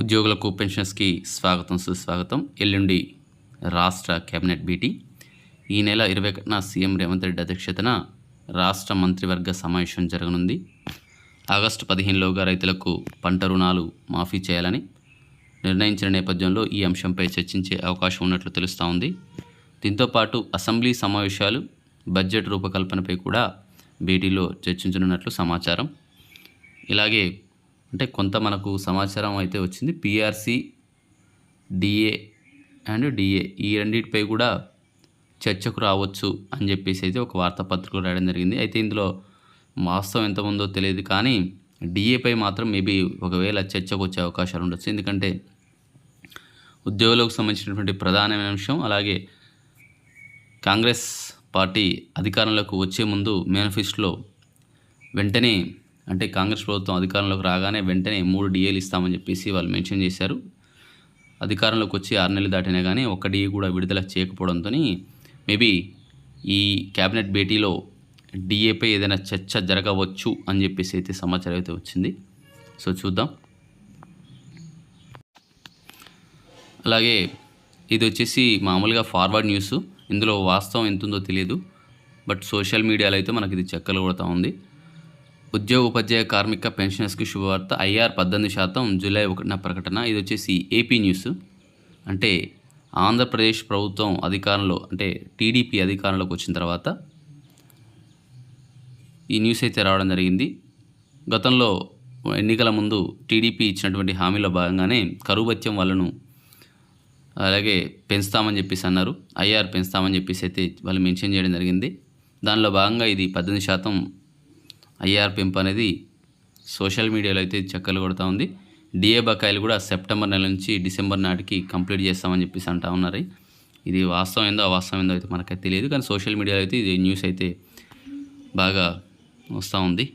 ఉద్యోగులకు పెన్షన్స్కి స్వాగతం సుస్వాగతం. ఎల్లుండి రాష్ట్ర కేబినెట్ భేటీ. ఈ నెల ఇరవై ఒకటిన సీఎం రేవంత్ రెడ్డి అధ్యక్షతన రాష్ట్ర మంత్రివర్గ సమావేశం జరగనుంది. ఆగస్టు పదిహేనులోగా రైతులకు పంట రుణాలు మాఫీ చేయాలని నిర్ణయించిన నేపథ్యంలో ఈ అంశంపై చర్చించే అవకాశం ఉన్నట్లు తెలుస్తూ ఉంది. దీంతోపాటు అసెంబ్లీ సమావేశాలు బడ్జెట్ రూపకల్పనపై కూడా భేటీలో చర్చించనున్నట్లు సమాచారం. ఇలాగే అంటే కొంత మనకు సమాచారం అయితే వచ్చింది. పిఆర్సి డిఏ అండ్ డిఏ ఈ రెండింటిపై కూడా చర్చకు రావచ్చు అని చెప్పేసి అయితే ఒక వార్తాపత్రికలో రాయడం జరిగింది. అయితే ఇందులో వాస్తవం ఎంత ఉందో తెలియదు కానీ డిఏపై మాత్రం మేబీ ఒకవేళ చర్చకు వచ్చే అవకాశాలు ఉండొచ్చు. ఎందుకంటే ఉద్యోగులకు సంబంధించినటువంటి ప్రధానమైన అంశం అలాగే కాంగ్రెస్ పార్టీ అధికారంలోకి వచ్చే ముందు మేనిఫెస్టోలో వెంటనే అంటే కాంగ్రెస్ ప్రభుత్వం అధికారంలోకి రాగానే వెంటనే మూడు డిఏలు ఇస్తామని చెప్పేసి వాళ్ళు మెన్షన్ చేశారు. అధికారంలోకి వచ్చి ఆరు నెలలు దాటినా కానీ ఒక్క డిఏ కూడా విడుదల చేయకపోవడంతో మేబీ ఈ క్యాబినెట్ భేటీలో డిఏపై ఏదైనా చర్చ జరగవచ్చు అని చెప్పేసి అయితే సమాచారం అయితే వచ్చింది. సో చూద్దాం. అలాగే ఇది వచ్చేసి మామూలుగా ఫార్వర్డ్ న్యూస్. ఇందులో వాస్తవం ఎంత ఉందో తెలియదు. బట్ సోషల్ మీడియాలో అయితే మనకి ఇది చెక్కలు కొడతా ఉంది. ఉద్యోగ ఉపాధ్యాయ కార్మిక పెన్షనర్స్కి శుభవార్త. ఐఆర్ పద్దెనిమిది శాతం జూలై ఒకటిన ప్రకటన. ఇది వచ్చేసి ఏపీ న్యూస్. అంటే ఆంధ్రప్రదేశ్ ప్రభుత్వం అధికారంలో అంటే టీడీపీ అధికారంలోకి వచ్చిన తర్వాత ఈ న్యూస్ అయితే రావడం జరిగింది. గతంలో ఎన్నికల ముందు టీడీపీ ఇచ్చినటువంటి హామీలో భాగంగానే కరువు భత్యం వాళ్ళను అలాగే పెంచుతామని చెప్పేసి అన్నారు. ఐఆర్ పెంచుతామని చెప్పేసి అయితే వాళ్ళు మెన్షన్ చేయడం జరిగింది. దానిలో భాగంగా ఇది పద్దెనిమిది శాతం ఐఆర్ పెంపు అనేది సోషల్ మీడియాలో అయితే చక్కలు కొడుతూ ఉంది. డిఏ బకాయిలు కూడా సెప్టెంబర్ నెల నుంచి డిసెంబర్ నాటికి కంప్లీట్ చేస్తామని చెప్పేసి అంటా ఉన్నారు. ఇది వాస్తవం ఏందో అవాస్తవం ఏందో అయితే మనకైతే తెలియదు. కానీ సోషల్ మీడియాలో అయితే ఇది న్యూస్ అయితే బాగా వస్తూ ఉంది.